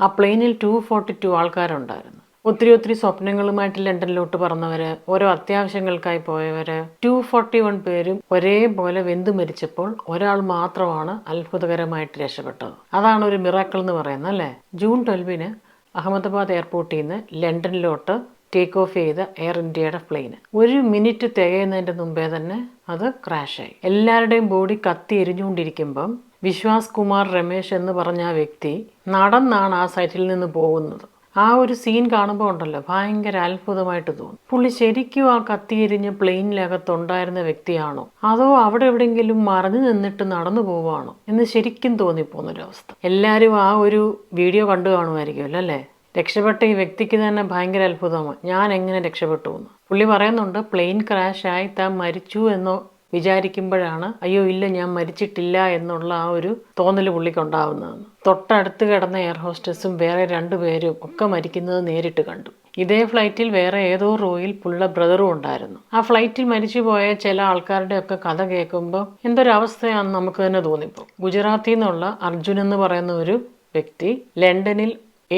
ആ പ്ലെയിനിൽ to forty to ആൾക്കാരുണ്ടായിരുന്നു. ഒത്തിരി ഒത്തിരി സ്വപ്നങ്ങളുമായിട്ട് ലണ്ടനിലോട്ട് പറന്നവര് ഓരോ അത്യാവശ്യങ്ങൾക്കായി പോയവര് ടു ഫോർട്ടി വൺ പേരും ഒരേപോലെ വെന്തു മരിച്ചപ്പോൾ ഒരാൾ മാത്രമാണ് അത്ഭുതകരമായിട്ട് രക്ഷപ്പെട്ടത്. അതാണ് ഒരു മിറാക്കിൾ എന്ന് പറയുന്നത് അല്ലേ? ജൂൺ ട്വൽവിന് അഹമ്മദാബാദ് എയർപോർട്ടിൽ നിന്ന് ലണ്ടനിലോട്ട് ടേക്ക് ഓഫ് ചെയ്ത എയർ ഇന്ത്യയുടെ പ്ലെയിൻ ഒരു മിനിറ്റ് തികയുന്നതിന്റെ മുമ്പേ തന്നെ അത് ക്രാഷായി എല്ലാവരുടെയും ബോഡി കത്തി എരിഞ്ഞുകൊണ്ടിരിക്കുമ്പം വിശ്വാസ് കുമാർ രമേശ് എന്ന് പറഞ്ഞ ആ വ്യക്തി നടന്നാണ് ആ സൈറ്റിൽ നിന്ന് പോകുന്നത്. ആ ഒരു സീൻ കാണുമ്പോൾ ഉണ്ടല്ലോ ഭയങ്കര അത്ഭുതമായിട്ട് തോന്നും. പുള്ളി ശരിക്കും ആ കത്തിയെരിഞ്ഞ് പ്ലെയിനിനകത്തുണ്ടായിരുന്ന വ്യക്തിയാണോ? അതോ അവിടെ എവിടെയെങ്കിലും മറഞ്ഞു നിന്നിട്ട് നടന്നു പോവാണോ എന്ന് ശരിക്കും തോന്നിപ്പോകുന്നൊരവസ്ഥ. എല്ലാവരും ആ ഒരു വീഡിയോ കണ്ടു കാണുമായിരിക്കുമല്ലോ അല്ലേ? രക്ഷപ്പെട്ട ഈ വ്യക്തിക്ക് തന്നെ ഭയങ്കര അത്ഭുതമാണ്. ഞാൻ എങ്ങനെ രക്ഷപ്പെട്ടു എന്ന്. പുള്ളി പറയുന്നുണ്ട് പ്ലെയിൻ ക്രാഷ് ആയി താൻ മരിച്ചു എന്നോ വിചാരിക്കുമ്പോഴാണ് അയ്യോ ഇല്ല ഞാൻ മരിച്ചിട്ടില്ല എന്നുള്ള ആ ഒരു തോന്നൽ പുള്ളിക്ക് ഉണ്ടാവുന്നതെന്ന് തൊട്ടടുത്ത് കിടന്ന എയർ ഹോസ്റ്റസും വേറെ രണ്ടുപേരും ഒക്കെ മരിക്കുന്നത് നേരിട്ട് കണ്ടു. ഇതേ ഫ്ലൈറ്റിൽ വേറെ ഏതോ റോയിൽ പുള്ള ബ്രദറും ഉണ്ടായിരുന്നു. ആ ഫ്ലൈറ്റിൽ മരിച്ചുപോയ ചില ആൾക്കാരുടെ ഒക്കെ കഥ കേൾക്കുമ്പോൾ എന്തൊരവസ്ഥയാണെന്ന് നമുക്ക് തന്നെ തോന്നിപ്പോ ഗുജറാത്തിൽ നിന്നുള്ള അർജുൻ എന്ന് പറയുന്ന ഒരു വ്യക്തി ലണ്ടനിൽ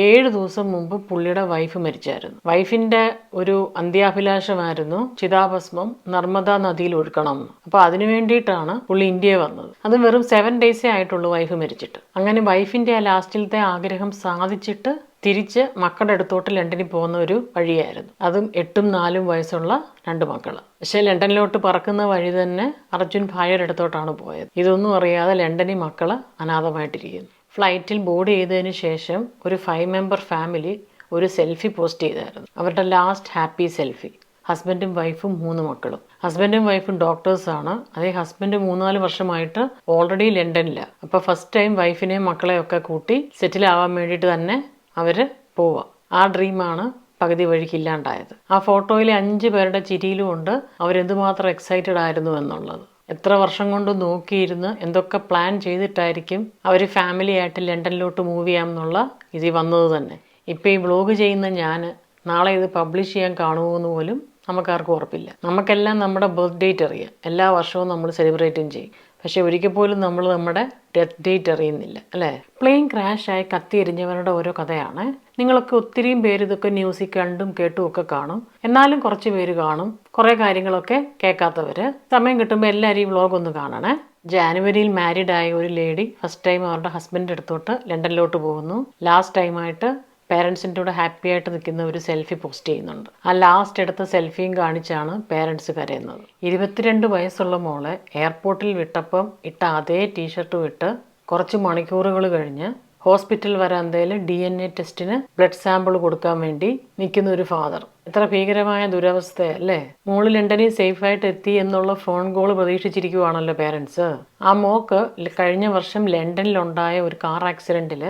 ഏഴ് ദിവസം മുമ്പ് പുള്ളിയുടെ വൈഫ് മരിച്ചായിരുന്നു. വൈഫിന്റെ ഒരു അന്ത്യാഭിലാഷമായിരുന്നു ചിതാഭസ്മം നർമ്മദ നദിയിൽ ഒഴുക്കണം എന്ന്. അപ്പൊ അതിനു വേണ്ടിയിട്ടാണ് പുള്ളി ഇന്ത്യയെ വന്നത്. അത് വെറും സെവൻ ഡേയ്സേ ആയിട്ടുള്ളൂ വൈഫ് മരിച്ചിട്ട്. അങ്ങനെ വൈഫിന്റെ ആ ലാസ്റ്റിലത്തെ ആഗ്രഹം സാധിച്ചിട്ട് തിരിച്ച് മക്കളുടെ അടുത്തോട്ട് ലണ്ടനിൽ പോകുന്ന ഒരു വഴിയായിരുന്നു. അതും എട്ടും നാലും വയസ്സുള്ള രണ്ട് മക്കൾ പക്ഷേ ലണ്ടനിലോട്ട് പറക്കുന്ന വഴി തന്നെ അർജുൻ ഭാര്യയുടെ അടുത്തോട്ടാണ് പോയത്. ഇതൊന്നും അറിയാതെ ലണ്ടനിൽ മക്കൾ അനാഥമായിട്ടിരിക്കുന്നു. ഫ്ലൈറ്റിൽ ബോർഡ് ചെയ്തതിന് ശേഷം ഒരു ഫൈവ് മെമ്പർ ഫാമിലി ഒരു സെൽഫി പോസ്റ്റ് ചെയ്തായിരുന്നു. അവരുടെ ലാസ്റ്റ് ഹാപ്പി സെൽഫി ഹസ്ബൻഡും വൈഫും മൂന്ന് മക്കളും. ഹസ്ബൻഡും വൈഫും ഡോക്ടേഴ്സാണ് അതേ ഹസ്ബൻഡ് മൂന്നാൽ വർഷമായിട്ട് ഓൾറെഡി ലണ്ടനിലാണ് അപ്പോൾ ഫസ്റ്റ് ടൈം വൈഫിനെയും മക്കളെയൊക്കെ കൂട്ടി സെറ്റിൽ ആവാൻ വേണ്ടിയിട്ട് തന്നെ അവർ പോവുക ആ ഡ്രീമാണ് പകുതി വഴിക്ക് ഇല്ലാണ്ടായത്. ആ ഫോട്ടോയിലെ അഞ്ച് പേരുടെ ചിരിയിലും ഉണ്ട്. അവരെന്തുമാത്രം എക്സൈറ്റഡ് ആയിരുന്നു എന്നുള്ളത്. എത്ര വർഷം കൊണ്ട് നോക്കിയിരുന്ന് എന്തൊക്കെ പ്ലാൻ ചെയ്തിട്ടായിരിക്കും അവർ ഫാമിലി ആയിട്ട് ലണ്ടനിലോട്ട് മൂവ് ചെയ്യാമെന്നുള്ള ഇതിൽ വന്നത് തന്നെ. ഇപ്പോൾ ഈ വ്ളോഗ് ചെയ്യുന്ന ഞാൻ നാളെ ഇത് പബ്ലിഷ് ചെയ്യാൻ കാണുമോ എന്ന് പോലും നമുക്കാർക്കും ഉറപ്പില്ല. നമുക്കെല്ലാം നമ്മുടെ ബർത്ത് ഡേറ്റ് അറിയാം. എല്ലാ വർഷവും നമ്മൾ സെലിബ്രേറ്റും ചെയ്യും. പക്ഷേ ഒരിക്കൽ പോലും നമ്മൾ നമ്മുടെ ഡെത്ത് ഡേറ്റ് അറിയുന്നില്ല അല്ലേ? പ്ലെയിൻ ക്രാഷായി കത്തിയെരിഞ്ഞവരുടെ ഓരോ കഥയാണ്. നിങ്ങളൊക്കെ ഒത്തിരിയും പേര് ഇതൊക്കെ ന്യൂസിൽ കണ്ടും കേട്ടും ഒക്കെ കാണും. എന്നാലും കുറച്ച് പേര് കാണും. കുറേ കാര്യങ്ങളൊക്കെ കേൾക്കാത്തവർ സമയം കിട്ടുമ്പോൾ എല്ലാവരും ഈ വ്ളോഗ് ഒന്ന് കാണണേ. ജാനുവരിയിൽ മാരീഡ് ആയ ഒരു ലേഡി ഫസ്റ്റ് ടൈം അവരുടെ ഹസ്ബൻഡിന്റെ എടുത്തോട്ട് ലണ്ടനിലോട്ട് പോകുന്നു. ലാസ്റ്റ് ടൈമായിട്ട് പേരൻസിന്റെ കൂടെ ഹാപ്പി ആയിട്ട് നിൽക്കുന്ന ഒരു സെൽഫി പോസ്റ്റ് ചെയ്യുന്നുണ്ട്. ആ ലാസ്റ്റ് എടുത്ത സെൽഫിയും കാണിച്ചാണ് പേരൻസ് കരയുന്നത്. ഇരുപത്തിരണ്ട് വയസ്സുള്ള മോളെ എയർപോർട്ടിൽ വിട്ടപ്പം ഇട്ട അതേ ടീഷർട്ട് വിട്ട് കുറച്ച് മണിക്കൂറുകൾ കഴിഞ്ഞ് ഹോസ്പിറ്റൽ വരാന്തയിൽ ഡി എൻ എ ടെസ്റ്റിന് ബ്ലഡ് സാമ്പിൾ കൊടുക്കാൻ വേണ്ടി നിൽക്കുന്ന ഒരു ഫാദർ എത്ര ഭീകരമായ ദുരവസ്ഥ അല്ലേ മോൾ ലണ്ടനിൽ സേഫായിട്ട് എത്തി എന്നുള്ള ഫോൺ കോൾ പ്രതീക്ഷിച്ചിരിക്കുവാണല്ലോ പേരൻസ് ആ മോക്ക് കഴിഞ്ഞ വർഷം ലണ്ടനിലുണ്ടായ ഒരു കാർ ആക്സിഡന്റിൽ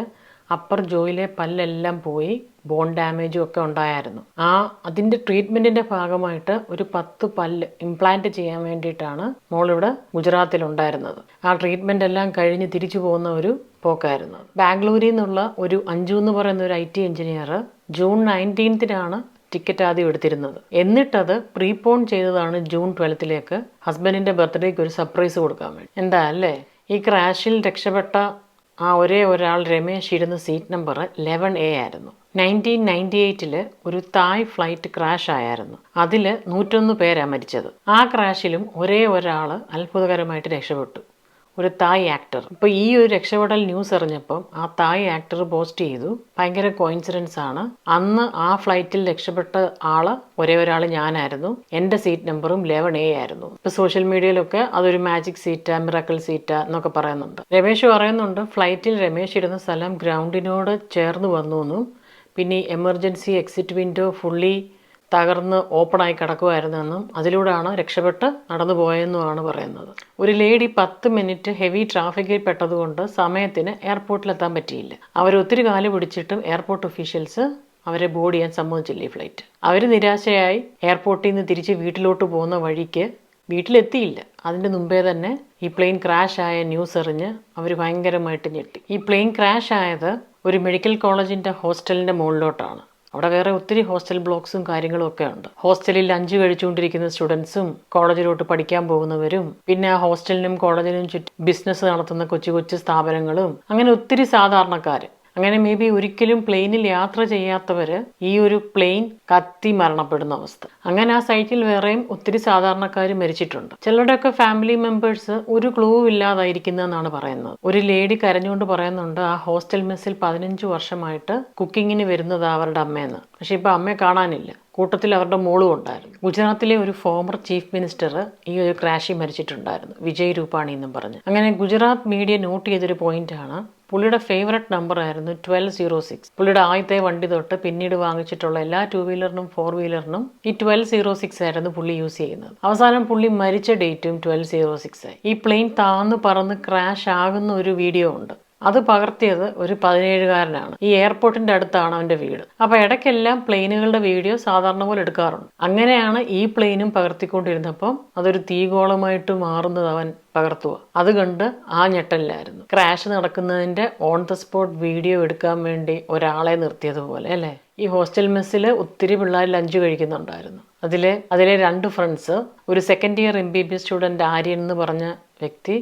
അപ്പർ ജോയിലെ പല്ലെല്ലാം പോയി ബോൺ ഡാമേജും ഒക്കെ ഉണ്ടായിരുന്നു. ആ അതിന്റെ ട്രീറ്റ്മെന്റിന്റെ ഭാഗമായിട്ട് ഒരു പത്ത് പല്ല് ഇംപ്ലാന്റ് ചെയ്യാൻ വേണ്ടിയിട്ടാണ് മോളിവിടെ ഗുജറാത്തിൽ ഉണ്ടായിരുന്നത് ആ ട്രീറ്റ്മെന്റ് എല്ലാം കഴിഞ്ഞ് തിരിച്ചു പോകുന്ന ഒരു പോക്കായിരുന്നു. ബാംഗ്ലൂരിൽ നിന്നുള്ള ഒരു അഞ്ചു എന്ന് പറയുന്ന ഒരു ഐ ടി എഞ്ചിനീയർ ജൂൺ നയന്റീൻത്തിനാണ് ടിക്കറ്റ് ആദ്യം എടുത്തിരുന്നത്. എന്നിട്ടത് പ്രീപോൺ ചെയ്തതാണ് ജൂൺ ട്വൽത്തിലേക്ക് ഹസ്ബൻഡിന്റെ ബർത്ത്ഡേക്ക് ഒരു സർപ്രൈസ് കൊടുക്കാൻ വേണ്ടി. എന്താ അല്ലേ? ഈ ക്രാഷിൽ രക്ഷപ്പെട്ട ആ ഒരേ ഒരാൾ രമേശ് ഇരുന്ന സീറ്റ് നമ്പർ ലെവൻ എ ആയിരുന്നു. നയന്റീൻ നയന്റി എയ്റ്റിൽ ഒരു തായ് ഫ്ലൈറ്റ് ക്രാഷ് ആയിരുന്നു അതിൽ നൂറ്റൊന്ന് പേരാണ് മരിച്ചത്. ആ ക്രാഷിലും ഒരേ ഒരാൾ അത്ഭുതകരമായിട്ട് രക്ഷപ്പെട്ടു. ഒരു തായ് ആക്ടർ. ഇപ്പോൾ ഈ ഒരു രക്ഷപ്പെടൽ ന്യൂസ് അറിഞ്ഞപ്പം ആ തായ് ആക്ടർ പോസ്റ്റ് ചെയ്തു. ഭയങ്കര കോയിൻസിഡൻസ് ആണ്. അന്ന് ആ ഫ്ലൈറ്റിൽ രക്ഷപ്പെട്ട ആൾ ഒരേ ഒരാൾ ഞാനായിരുന്നു. എന്റെ സീറ്റ് നമ്പറും ലെവൻ എ ആയിരുന്നു. ഇപ്പോൾ സോഷ്യൽ മീഡിയയിലൊക്കെ അതൊരു മാജിക് സീറ്റാ മിറക്കിൾ സീറ്റാ എന്നൊക്കെ പറയുന്നുണ്ട്. രമേശ് പറയുന്നുണ്ട് ഫ്ലൈറ്റിൽ രമേശ് ഇടുന്ന സ്ഥലം ഗ്രൗണ്ടിനോട് ചേർന്ന് വന്നു എന്നും പിന്നെ എമർജൻസി എക്സിറ്റ് വിൻഡോ ഫുള്ളി തകർന്ന് ഓപ്പണായി കിടക്കുമായിരുന്നെന്നും അതിലൂടെയാണ് രക്ഷപ്പെട്ട് നടന്നു പോയെന്നുമാണ് പറയുന്നത്. ഒരു ലേഡി പത്ത് മിനിറ്റ് ഹെവി ട്രാഫിക്കിൽ പെട്ടതുകൊണ്ട് സമയത്തിന് എയർപോർട്ടിലെത്താൻ പറ്റിയില്ല. അവർ ഒത്തിരി കാൽ പിടിച്ചിട്ടും എയർപോർട്ട് ഒഫീഷ്യൽസ് അവരെ ബോർഡ് ചെയ്യാൻ സമ്മതിച്ചില്ല ഈ ഫ്ലൈറ്റ്? അവർ നിരാശയായി എയർപോർട്ടിൽ നിന്ന് തിരിച്ച് വീട്ടിലോട്ട് പോകുന്ന വഴിക്ക് വീട്ടിലെത്തിയില്ല. അതിന്റെ മുമ്പേ തന്നെ ഈ പ്ലെയിൻ ക്രാഷ് ആയ ന്യൂസ് അറിഞ്ഞ് അവർ ഭയങ്കരമായിട്ട് ഞെട്ടി. ഈ പ്ലെയിൻ ക്രാഷ് ആയത് ഒരു മെഡിക്കൽ കോളേജിന്റെ ഹോസ്റ്റലിന്റെ മുകളിലോട്ടാണ്. അവിടെ വേറെ ഒത്തിരി ഹോസ്റ്റൽ ബ്ലോക്സും കാര്യങ്ങളും ഒക്കെ ഉണ്ട്. ഹോസ്റ്റലിൽ ലഞ്ച് കഴിച്ചുകൊണ്ടിരിക്കുന്ന സ്റ്റുഡൻസും കോളേജിലോട്ട് പഠിക്കാൻ പോകുന്നവരും പിന്നെ ആ ഹോസ്റ്റലിനും കോളേജിനും ചുറ്റും ബിസിനസ് നടത്തുന്ന കൊച്ചു കൊച്ചു സ്ഥാപനങ്ങളും അങ്ങനെ ഒത്തിരി സാധാരണക്കാർ അങ്ങനെ മേ ബി ഒരിക്കലും പ്ലെയിനിൽ യാത്ര ചെയ്യാത്തവർ ഈ ഒരു പ്ലെയിൻ കത്തി മരണപ്പെടുന്ന അവസ്ഥ. അങ്ങനെ ആ സൈറ്റിൽ വേറെയും ഒത്തിരി സാധാരണക്കാർ മരിച്ചിട്ടുണ്ട്. ചിലരുടെയൊക്കെ ഫാമിലി മെമ്പേഴ്സ് ഒരു ക്ലൂ ഇല്ലാതായിരിക്കുന്നതെന്നാണ് പറയുന്നത്. ഒരു ലേഡി കരഞ്ഞുകൊണ്ട് പറയുന്നുണ്ട് ആ ഹോസ്റ്റൽ മെസ്സിൽ പതിനഞ്ച് വർഷമായിട്ട് കുക്കിങ്ങിന് വരുന്നത് അവരുടെ അമ്മയെന്ന്. പക്ഷെ ഇപ്പൊ അമ്മയെ കാണാനില്ല. കൂട്ടത്തിൽ അവരുടെ മോളും ഉണ്ടായിരുന്നു. ഗുജറാത്തിലെ ഒരു ഫോമർ ചീഫ് മിനിസ്റ്റർ ഈ ഒരു ക്രാഷിൽ മരിച്ചിട്ടുണ്ടായിരുന്നു. വിജയ് രൂപാണി എന്നും പറഞ്ഞ്. അങ്ങനെ ഗുജറാത്ത് മീഡിയ നോട്ട് ചെയ്തൊരു പോയിന്റാണ് പുള്ളിയുടെ ഫേവററ്റ് നമ്പർ ആയിരുന്നു ട്വൽവ് സീറോ സിക്സ് പുള്ളിയുടെ ആദ്യത്തെ വണ്ടി തൊട്ട് പിന്നീട് വാങ്ങിച്ചിട്ടുള്ള എല്ലാ ടു വീലറിനും ഫോർ വീലറിനും ഈ ട്വൽവ് സീറോ സിക്സ് ആയിരുന്നു പുള്ളി യൂസ് ചെയ്യുന്നത്. അവസാനം പുള്ളി മരിച്ച ഡേറ്റും ട്വൽവ് സീറോ സിക്സ് ഈ പ്ലെയിൻ താന്ന് പറന്ന് ക്രാഷ് ആകുന്ന ഒരു വീഡിയോ ഉണ്ട്. അത് പകർത്തിയത് ഒരു പതിനേഴുകാരനാണ്. ഈ എയർപോർട്ടിന്റെ അടുത്താണ് അവന്റെ വീട്. അപ്പൊ ഇടയ്ക്കെല്ലാം പ്ലെയിനുകളുടെ വീഡിയോ സാധാരണ പോലെ എടുക്കാറുണ്ട്. അങ്ങനെയാണ് ഈ പ്ലെയിനും പകർത്തിക്കൊണ്ടിരുന്നപ്പം അതൊരു തീഗോളമായിട്ട് മാറുന്നത് അവൻ പകർത്തുക. അത് കണ്ട് ആ ഞെട്ടലിലായിരുന്നു. ക്രാഷ് നടക്കുന്നതിന്റെ ഓൺ ദ സ്പോട്ട് വീഡിയോ എടുക്കാൻ വേണ്ടി ഒരാളെ നിർത്തിയതുപോലെ അല്ലേ? ഈ ഹോസ്റ്റൽ മെസ്സിൽ ഒത്തിരി പിള്ളേർ ലഞ്ച് കഴിക്കുന്നുണ്ടായിരുന്നു. അതിലെ അതിലെ രണ്ട് ഫ്രണ്ട്സ് ഒരു second year M B B student Aryan എന്ന് പറഞ്ഞ വ്യക്തി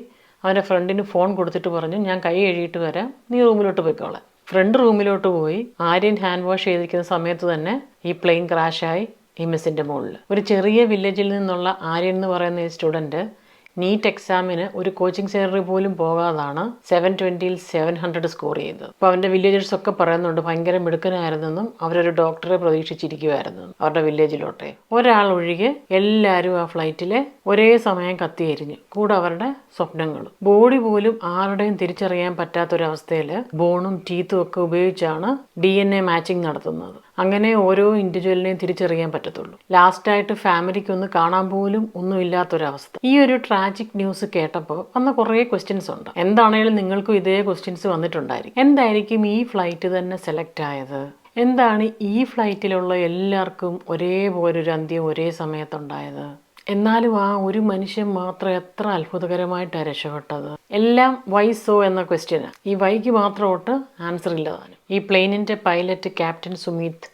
അവന്റെ ഫ്രണ്ടിന് ഫോൺ കൊടുത്തിട്ട് പറഞ്ഞു ഞാൻ കൈ കഴുകിയിട്ട് വരാം. നീ റൂമിലോട്ട് പോയിക്കോളാം. ഫ്രണ്ട് റൂമിലോട്ട് പോയി. ആര്യൻ ഹാൻഡ് വാഷ് ചെയ്തിരിക്കുന്ന സമയത്ത് തന്നെ ഈ പ്ലെയിൻ ക്രാഷായി ഈ മിസ്സിന്റെ മുകളിൽ. ഒരു ചെറിയ വില്ലേജിൽ നിന്നുള്ള ആര്യൻ എന്ന് പറയുന്ന ഈ സ്റ്റുഡന്റ് നീറ്റ് എക്സാമിന് ഒരു കോച്ചിങ് സെന്ററിൽ പോലും പോകാതാണ് സെവൻ ട്വന്റിയിൽ സെവൻ ഹൺഡ്രഡ് സ്കോർ ചെയ്തത്. അപ്പോൾ അവന്റെ വില്ലേജേഴ്സ് ഒക്കെ പറയുന്നുണ്ട് ഭയങ്കര മിടുക്കനായിരുന്നെന്നും അവരൊരു ഡോക്ടറെ പ്രതീക്ഷിച്ചിരിക്കുമായിരുന്നു അവരുടെ വില്ലേജിലോട്ടെ ഒരാൾ ഒഴികെ എല്ലാവരും ആ ഫ്ലൈറ്റിലെ ഒരേ സമയം കത്തിയെരിഞ്ഞു കൂടെ അവരുടെ സ്വപ്നങ്ങളും. ബോഡി പോലും ആരുടെയും തിരിച്ചറിയാൻ പറ്റാത്തൊരവസ്ഥയിൽ ബോണും ടീത്തും ഒക്കെ ഉപയോഗിച്ചാണ് ഡി എൻ എ മാച്ചിങ് നടത്തുന്നത്. അങ്ങനെ ഓരോ ഇൻഡിവിജ്വലിനെയും തിരിച്ചറിയാൻ പറ്റത്തുള്ളൂ. ലാസ്റ്റായിട്ട് ഫാമിലിക്ക് ഒന്ന് കാണാൻ പോലും ഒന്നും ഇല്ലാത്തൊരവസ്ഥ ഈ ഒരു ട്രാജിക് ന്യൂസ് കേട്ടപ്പോൾ വന്ന കുറേ ക്വസ്റ്റ്യൻസ് ഉണ്ട്. എന്താണേലും നിങ്ങൾക്കും ഇതേ ക്വസ്റ്റ്യൻസ് വന്നിട്ടുണ്ടായിരിക്കും. എന്തായിരിക്കും ഈ ഫ്ലൈറ്റ് തന്നെ സെലക്ട് ആയത്? എന്താണ് ഈ ഫ്ലൈറ്റിലുള്ള എല്ലാവർക്കും ഒരേപോലെ ഒരു അന്ത്യം ഒരേ സമയത്തുണ്ടായത്? എന്നാലും ആ ഒരു മനുഷ്യൻ മാത്രം എത്ര അത്ഭുതകരമായിട്ടാണ് രക്ഷപ്പെട്ടത്. എല്ലാം വൈസോ എന്ന ക്വസ്റ്റ്യന് ഈ വൈക്ക് മാത്രമോട്ട് ആൻസർ ഇല്ലതാണ് ഈ പ്ലെയിനിന്റെ pilot captain Sumeet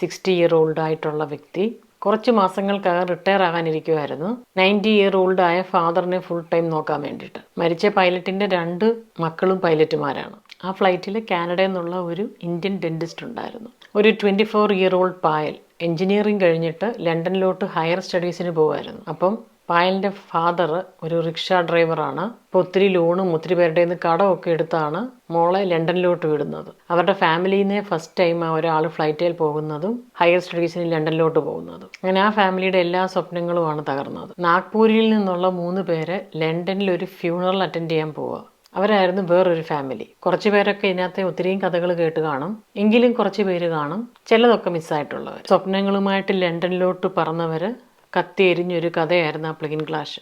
sixty year old ആയിട്ടുള്ള വ്യക്തി കുറച്ച് മാസങ്ങൾക്കകം റിട്ടയർ ആകാനിരിക്കുമായിരുന്നു നയന്റി ഇയർ ഓൾഡ് ആയ ഫാദറിനെ ഫുൾ ടൈം നോക്കാൻ വേണ്ടിയിട്ട്. മരിച്ച പൈലറ്റിന്റെ രണ്ട് മക്കളും പൈലറ്റുമാരാണ് ആ ഫ്ലൈറ്റിൽ കാനഡയിൽ നിന്നുള്ള ഒരു ഇന്ത്യൻ ഡെന്റിസ്റ്റ് ഉണ്ടായിരുന്നു. ഒരു twenty four year old Payal engineering കഴിഞ്ഞിട്ട് ലണ്ടനിലോട്ട് ഹയർ സ്റ്റഡീസിന് പോകുമായിരുന്നു അപ്പം പായലിന്റെ ഫാദർ ഒരു റിക്ഷ ഡ്രൈവറാണ്. അപ്പോൾ ഒത്തിരി ലോണും ഒത്തിരി പേരുടെ നിന്ന് കടമൊക്കെ എടുത്താണ് മോളെ ലണ്ടനിലോട്ട് വിടുന്നത്. അവരുടെ ഫാമിലിയിൽ നിന്ന് ഫസ്റ്റ് ടൈം ആ ഒരാൾ ഫ്ലൈറ്റിൽ പോകുന്നതും ഹയർ സ്റ്റഡീസിന് ലണ്ടനിലോട്ട് പോകുന്നതും. അങ്ങനെ ആ ഫാമിലിയുടെ എല്ലാ സ്വപ്നങ്ങളുമാണ് തകർന്നത്. നാഗ്പൂരിൽ നിന്നുള്ള മൂന്ന് പേര് ലണ്ടനിൽ ഒരു ഫ്യൂണറൽ അറ്റൻഡ് ചെയ്യാൻ പോവുക അവരായിരുന്നു വേറൊരു ഫാമിലി കുറച്ച് പേരൊക്കെ ഇതിനകത്തെ ഒത്തിരിയും കഥകൾ കേട്ട് കാണും. എങ്കിലും കുറച്ച് പേര് കാണും. ചിലതൊക്കെ മിസ്സായിട്ടുള്ളവർ സ്വപ്നങ്ങളുമായിട്ട് ലണ്ടനിലോട്ട് പറന്നവർ കത്തി എരിഞ്ഞൊരു കഥയായിരുന്നു ആ പ്ലെയിൻ ക്ലാഷ്